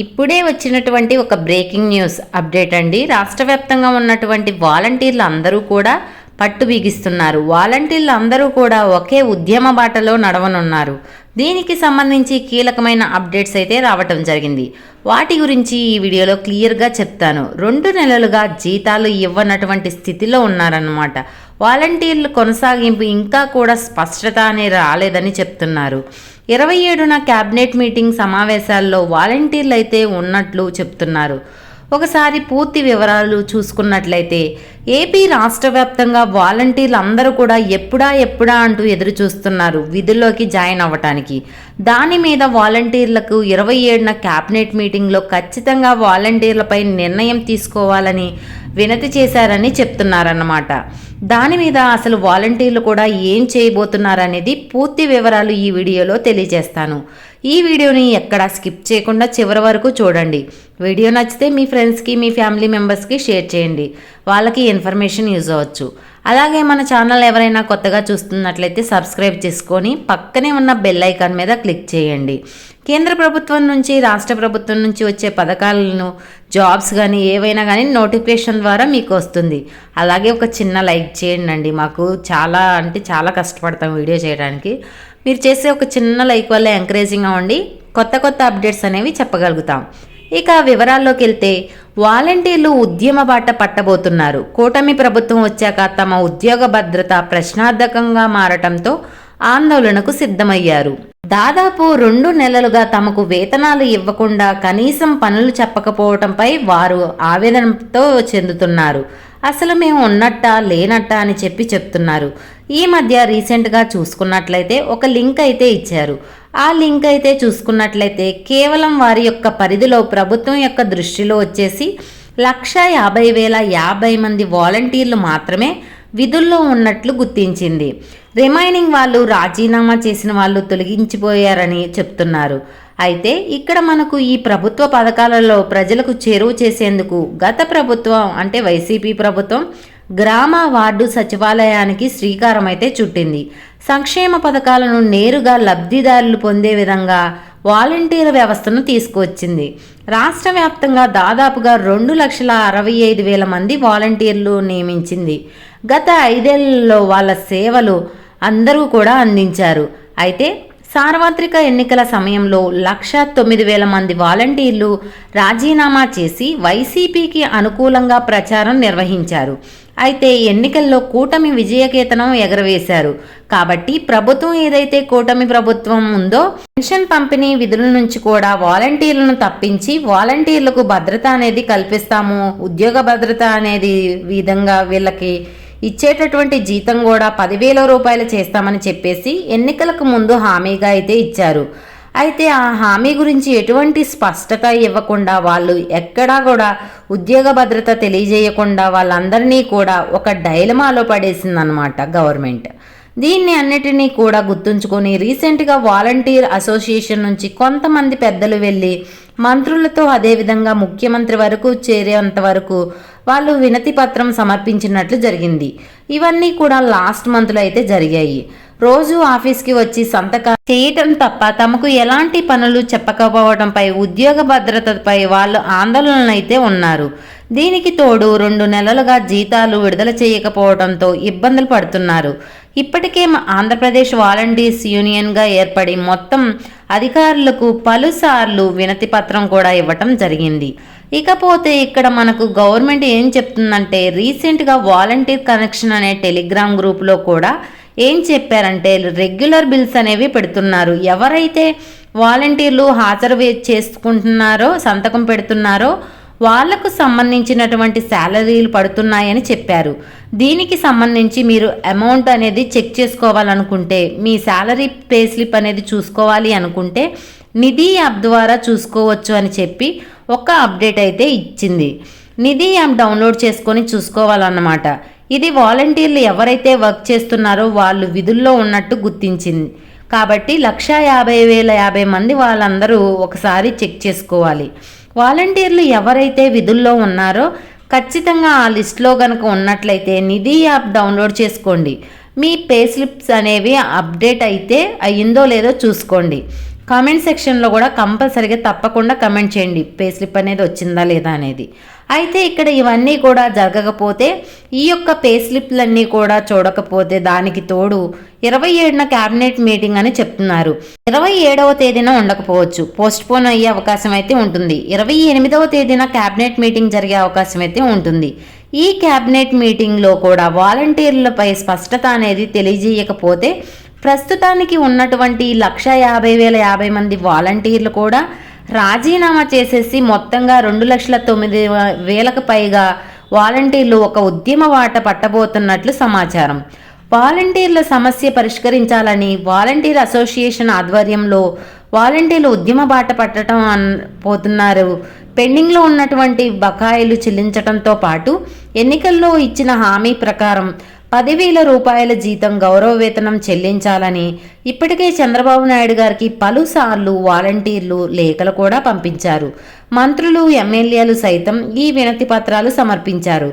ఇప్పుడే వచ్చినటువంటి ఒక బ్రేకింగ్ న్యూస్ అప్డేట్ అండి. రాష్ట్ర వ్యాప్తంగా ఉన్నటువంటి వాలంటీర్లు అందరూ కూడా పట్టు బిగిస్తున్నారు. వాలంటీర్లు అందరూ కూడా ఒకే ఉద్యమ బాటలో నడవనున్నారు. దీనికి సంబంధించి కీలకమైన అప్డేట్స్ అయితే రావటం జరిగింది. వాటి గురించి ఈ వీడియోలో క్లియర్గా చెప్తాను. రెండు నెలలుగా జీతాలు ఇవ్వనటువంటి స్థితిలో ఉన్నారన్నమాట. వాలంటీర్లు కొనసాగింపు ఇంకా కూడా స్పష్టత అనే రాలేదని చెప్తున్నారు. ఇరవై ఏడున క్యాబినెట్ మీటింగ్ సమావేశాల్లో వాలంటీర్లు అయితే ఉన్నట్లు చెప్తున్నారు. ఒకసారి పూర్తి వివరాలు చూసుకున్నట్లయితే ఏపీ రాష్ట్ర వ్యాప్తంగా వాలంటీర్లు అందరూ కూడా ఎప్పుడా ఎప్పుడా అంటూ ఎదురు చూస్తున్నారు విధుల్లోకి జాయిన్ అవ్వటానికి. దాని మీద వాలంటీర్లకు ఇరవై ఏడున క్యాబినెట్ మీటింగ్లో ఖచ్చితంగా వాలంటీర్లపై నిర్ణయం తీసుకోవాలని వినతి చేశారని చెప్తున్నారన్నమాట. దాని మీద అసలు వాలంటీర్లు కూడా ఏం చేయబోతున్నారనేది పూర్తి వివరాలు ఈ వీడియోలో తెలియజేస్తాను. ఈ వీడియోని ఎక్కడా స్కిప్ చేయకుండా చివరి వరకు చూడండి. వీడియో నచ్చితే మీ ఫ్రెండ్స్కి మీ ఫ్యామిలీ మెంబర్స్కి షేర్ చేయండి. వాళ్ళకి ఇన్ఫర్మేషన్ యూజ్ అవ్వచ్చు. అలాగే మన ఛానల్ ఎవరైనా కొత్తగా చూస్తున్నట్లయితే సబ్స్క్రైబ్ చేసుకొని పక్కనే ఉన్న బెల్ ఐకాన్ మీద క్లిక్ చేయండి. కేంద్ర ప్రభుత్వం నుంచి రాష్ట్ర ప్రభుత్వం నుంచి వచ్చే పథకాలను జాబ్స్ కానీ ఏవైనా కానీ నోటిఫికేషన్ ద్వారా మీకు వస్తుంది. అలాగే ఒక చిన్న లైక్ చేయండి అండి మాకు చాలా అంటే చాలా కష్టపడతాం వీడియో చేయడానికి. మీరు చేసే ఒక చిన్న లైక్ వల్ల ఎంకరేజింగ్గా ఉండి కొత్త కొత్త అప్డేట్స్ అనేవి చెప్పగలుగుతాం. ఇక వివరాల్లోకి వెళ్తే వాలంటీర్లు ఉద్యమ బాట పట్టబోతున్నారు. కూటమి ప్రభుత్వం వచ్చాక తమ ఉద్యోగ భద్రత ప్రశ్నార్థకంగా మారటంతో ఆందోళనకు సిద్ధమయ్యారు. దాదాపు రెండు నెలలుగా తమకు వేతనాలు ఇవ్వకుండా కనీసం పనులు చెప్పకపోవటంపై వారు ఆవేదనతో చెందుతున్నారు. అసలు మేము ఉన్నట్టా లేనట్టా అని చెప్పి చెప్తున్నారు. ఈ మధ్య రీసెంట్గా చూసుకున్నట్లయితే ఒక లింక్ అయితే ఇచ్చారు. ఆ లింక్ అయితే చూసుకున్నట్లయితే కేవలం వారి యొక్క పరిధిలో ప్రభుత్వం యొక్క దృష్టిలో వచ్చేసి లక్ష యాభై వేల యాభై మంది వాలంటీర్లు మాత్రమే విధుల్లో ఉన్నట్లు గుర్తించింది. రిమైనింగ్ వాళ్ళు రాజీనామా చేసిన వాళ్ళు తొలగించిపోయారని చెప్తున్నారు. అయితే ఇక్కడ మనకు ఈ ప్రభుత్వ పథకాలలో ప్రజలకు చేరువ చేసేందుకు గత ప్రభుత్వం అంటే వైసీపీ ప్రభుత్వం గ్రామ వార్డు సచివాలయానికి శ్రీకారం అయితే చుట్టింది. సంక్షేమ పథకాలను నేరుగా లబ్ధిదారులు పొందే విధంగా వాలంటీర్ వ్యవస్థను తీసుకువచ్చింది. రాష్ట్ర వ్యాప్తంగా దాదాపుగా రెండు లక్షల అరవై ఐదు వేల మంది వాలంటీర్లు నియమించింది. గత ఐదేళ్ళలో వాళ్ళ సేవలు అందరూ కూడా అందించారు. అయితే సార్వత్రిక ఎన్నికల సమయంలో లక్ష తొమ్మిది వేల మంది వాలంటీర్లు రాజీనామా చేసి వైసీపీకి అనుకూలంగా ప్రచారం నిర్వహించారు. అయితే ఎన్నికల్లో కూటమి విజయకేతనం ఎగరవేశారు. కాబట్టి ప్రభుత్వం ఏదైతే కూటమి ప్రభుత్వం ఉందో పెన్షన్ పంపిణీ విధుల నుంచి కూడా వాలంటీర్లను తప్పించి వాలంటీర్లకు భద్రత అనేది కల్పిస్తాము ఉద్యోగ భద్రత అనేది విధంగా వీళ్ళకి ఇచ్చేటటువంటి జీతం కూడా పదివేల రూపాయలు చేస్తామని చెప్పేసి ఎన్నికలకు ముందు హామీగా అయితే ఇచ్చారు. అయితే ఆ హామీ గురించి ఎటువంటి స్పష్టత ఇవ్వకుండా వాళ్ళు ఎక్కడా కూడా ఉద్యోగ భద్రత తెలియజేయకుండా వాళ్ళందరినీ కూడా ఒక డైలమాలో పడేసిందనమాట గవర్నమెంట్. దీన్ని అన్నిటినీ కూడా గుర్తుంచుకొని రీసెంట్గా వాలంటీర్ అసోసియేషన్ నుంచి కొంతమంది పెద్దలు వెళ్ళి మంత్రులతో అదేవిధంగా ముఖ్యమంత్రి వరకు చేరేంత వరకు వాళ్ళు వినతి పత్రం సమర్పించినట్లు జరిగింది. ఇవన్నీ కూడా లాస్ట్ మంత్లో అయితే జరిగాయి. రోజు ఆఫీస్కి వచ్చి సంతకం చేయటం తప్ప తమకు ఎలాంటి పనులు చెప్పకపోవడంపై ఉద్యోగ భద్రతపై వాళ్ళు ఆందోళనలు అయితే ఉన్నారు. దీనికి తోడు రెండు నెలలుగా జీతాలు విడుదల చేయకపోవడంతో ఇబ్బందులు పడుతున్నారు. ఇప్పటికే ఆంధ్రప్రదేశ్ వాలంటీర్స్ యూనియన్గా ఏర్పడి మొత్తం అధికారులకు పలుసార్లు వినతి పత్రం కూడా ఇవ్వటం జరిగింది. ఇకపోతే ఇక్కడ మనకు గవర్నమెంట్ ఏం చెప్తుందంటే రీసెంట్గా వాలంటీర్ కనెక్షన్ అనే టెలిగ్రామ్ గ్రూప్లో కూడా ఏం చెప్పారంటే రెగ్యులర్ బిల్స్ అనేవి పెడుతున్నారు. ఎవరైతే వాలంటీర్లు హాజరు చేసుకుంటున్నారో సంతకం పెడుతున్నారో వాళ్ళకు సంబంధించినటువంటి శాలరీలు పడుతున్నాయని చెప్పారు. దీనికి సంబంధించి మీరు అమౌంట్ అనేది చెక్ చేసుకోవాలనుకుంటే మీ శాలరీ పే స్లిప్ అనేది చూసుకోవాలి అనుకుంటే నిధి యాప్ ద్వారా చూసుకోవచ్చు అని చెప్పి ఒక అప్డేట్ అయితే ఇచ్చింది. నిధి యాప్ డౌన్లోడ్ చేసుకొని చూసుకోవాలన్నమాట. ఇది వాలంటీర్లు ఎవరైతే వర్క్ చేస్తున్నారో వాళ్ళు విధుల్లో ఉన్నట్టు గుర్తించింది. కాబట్టి లక్షా యాభై వేల యాభై మంది వాళ్ళందరూ ఒకసారి చెక్ చేసుకోవాలి. వాలంటీర్లు ఎవరైతే విధుల్లో ఉన్నారో ఖచ్చితంగా ఆ లిస్ట్లో కనుక ఉన్నట్లయితే నిధి యాప్ డౌన్లోడ్ చేసుకోండి. మీ పే స్లిప్స్ అనేవి అప్డేట్ అయితే అయ్యిందో లేదో చూసుకోండి. కామెంట్ సెక్షన్లో కూడా కంపల్సరిగా తప్పకుండా కమెంట్ చేయండి. పే స్లిప్ అనేది వచ్చిందా లేదా అనేది. అయితే ఇక్కడ ఇవన్నీ కూడా జరగకపోతే ఈ యొక్క పే స్లిప్లన్నీ కూడా చూడకపోతే దానికి తోడు ఇరవై ఏడున క్యాబినెట్ మీటింగ్ అని చెప్తున్నారు. ఇరవై ఏడవ తేదీన ఉండకపోవచ్చు. పోస్ట్ పోన్ అయ్యే అవకాశం అయితే ఉంటుంది. ఇరవై ఎనిమిదవ తేదీన క్యాబినెట్ మీటింగ్ జరిగే అవకాశం అయితే ఉంటుంది. ఈ క్యాబినెట్ మీటింగ్లో కూడా వాలంటీర్లపై స్పష్టత అనేది తెలియజేయకపోతే ప్రస్తుతానికి ఉన్నటువంటి లక్ష యాభై వేల యాభై మంది వాలంటీర్లు కూడా రాజీనామా చేసేసి మొత్తంగా రెండు లక్షల తొమ్మిది వేలకు పైగా వాలంటీర్లు ఒక ఉద్యమ వాట పట్టబోతున్నట్లు సమాచారం. వాలంటీర్ల సమస్య పరిష్కరించాలని వాలంటీర్ అసోసియేషన్ ఆధ్వర్యంలో వాలంటీర్లు ఉద్యమ బాట పట్టడం పోతున్నారు. పెండింగ్లో ఉన్నటువంటి బకాయిలు చెల్లించడంతో పాటు ఎన్నికల్లో ఇచ్చిన హామీ ప్రకారం పదివేల రూపాయల జీతం గౌరవ వేతనం చెల్లించాలని ఇప్పటికే చంద్రబాబు నాయుడు గారికి పలుసార్లు వాలంటీర్లు లేఖలు కూడా పంపించారు. మంత్రులు ఎమ్మెల్యేలు సైతం ఈ వినతి పత్రాలు సమర్పించారు.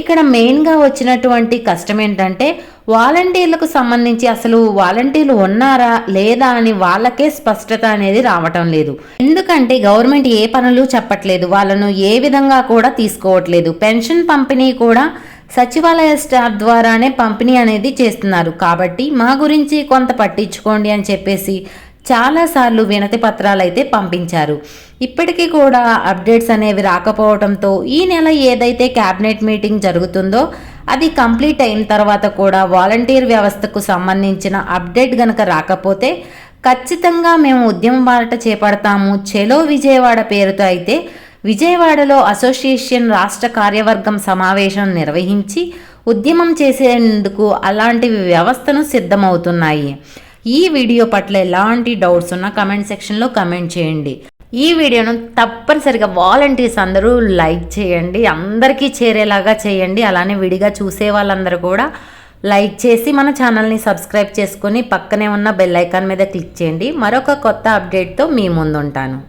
ఇక్కడ మెయిన్గా వచ్చినటువంటి కష్టం ఏంటంటే వాలంటీర్లకు సంబంధించి అసలు వాలంటీర్లు ఉన్నారా లేదా అని వాళ్ళకే స్పష్టత అనేది రావటం లేదు. ఎందుకంటే గవర్నమెంట్ ఏ పనులు చెప్పట్లేదు వాళ్ళను ఏ విధంగా కూడా తీసుకోవట్లేదు. పెన్షన్ పంపిణీ కూడా సచివాలయ స్టాఫ్ ద్వారానే పంపిణీ అనేది చేస్తున్నారు. కాబట్టి మా గురించి కొంత పట్టించుకోండి అని చెప్పేసి చాలాసార్లు వినతి పత్రాలు అయితే పంపించారు. ఇప్పటికీ కూడా అప్డేట్స్ అనేవి రాకపోవడంతో ఈ నెల ఏదైతే క్యాబినెట్ మీటింగ్ జరుగుతుందో అది కంప్లీట్ అయిన తర్వాత కూడా వాలంటీర్ వ్యవస్థకు సంబంధించిన అప్డేట్ గనక రాకపోతే ఖచ్చితంగా మేము ఉద్యమ బాట చేపడతాము. చెలో విజయవాడ పేరుతో అయితే విజయవాడలో అసోసియేషన్ రాష్ట్ర కార్యవర్గం సమావేశం నిర్వహించి ఉద్యమం చేసేందుకు అలాంటి వ్యవస్థను సిద్ధమవుతున్నాయి. ఈ వీడియో పట్ల ఎలాంటి డౌట్స్ ఉన్నా కమెంట్ సెక్షన్లో కమెంట్ చేయండి. ఈ వీడియోను తప్పనిసరిగా వాలంటీర్స్ అందరూ లైక్ చేయండి అందరికీ చేరేలాగా చేయండి అలానే విడిగా చూసే వాళ్ళందరూ కూడా లైక్ చేసి మన ఛానల్ని సబ్స్క్రైబ్ చేసుకొని పక్కనే ఉన్న బెల్ ఐకాన్ మీద క్లిక్ చేయండి. మరొక కొత్త అప్డేట్తో మీ ముందుంటాను.